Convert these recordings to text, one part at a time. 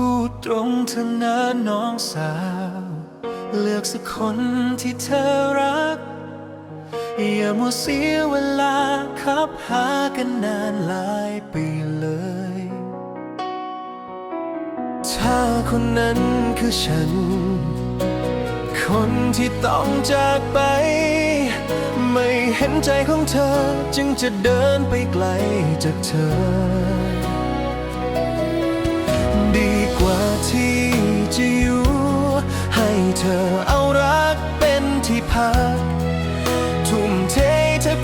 พูดตรงเธอนะน้องสาว เลือกสักคนที่เธอรัก อย่ามัวเสียเวลาขับหากันนานหลายปีเลย ถ้าคนนั้นคือฉัน คนที่ต้องจากไป ไม่เห็นใจของเธอจึงจะเดินไปไกลจากเธอ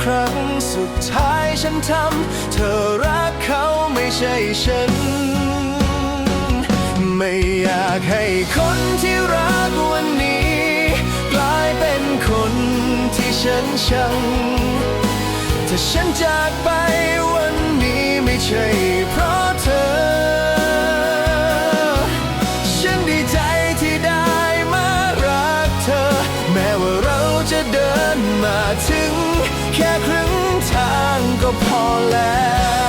ครั้งสุดท้ายฉันทำ เธอรักเขาไม่ใช่ฉัน ไม่อยากให้คนที่รักวันนี้ กลายเป็นคนที่ฉันชัง ถ้าฉันจากไปวันนี้ไม่ใช่เพราะเธอ ฉันดีใจที่ได้มารักเธอ แม้ว่าเราจะเดินมาถึง แค่ครึ่งทางก็พอแล้ว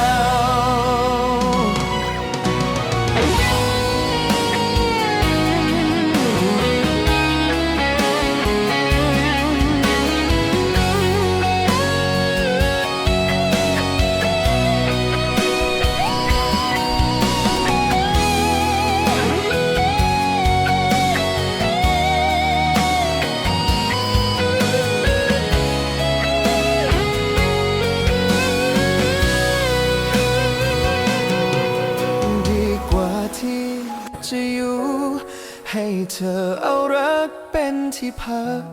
ให้เธอเอารักเป็นที่พัก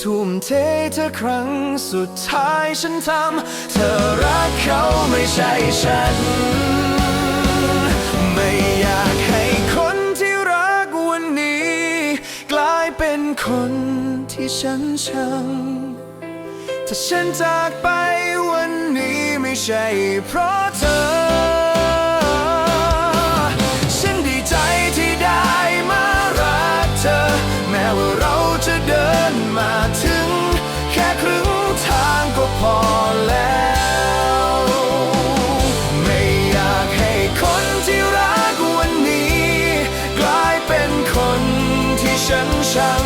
ทุ่มเทเธอครั้งสุดท้ายฉันทำ เธอรักเขาไม่ใช่ฉัน ไม่อยากให้คนที่รักวันนี้ กลายเป็นคนที่ฉันชัง ถ้าฉันจากไปวันนี้ไม่ใช่เพราะเธอ แค่ครึ่งทางก็พอแล้ว ไม่อยากให้คนที่รักวันนี้ กลายเป็นคนที่ฉันชัง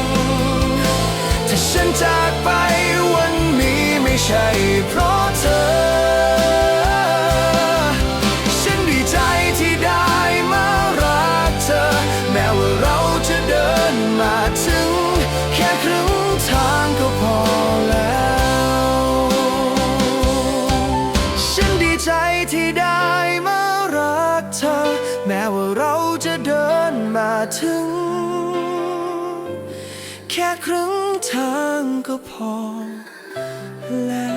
ถ้าฉันจากไป ที่ได้มารักเธอ แม้ว่าเราจะเดินมาถึง แค่ครึ่งทางก็พอแล้ว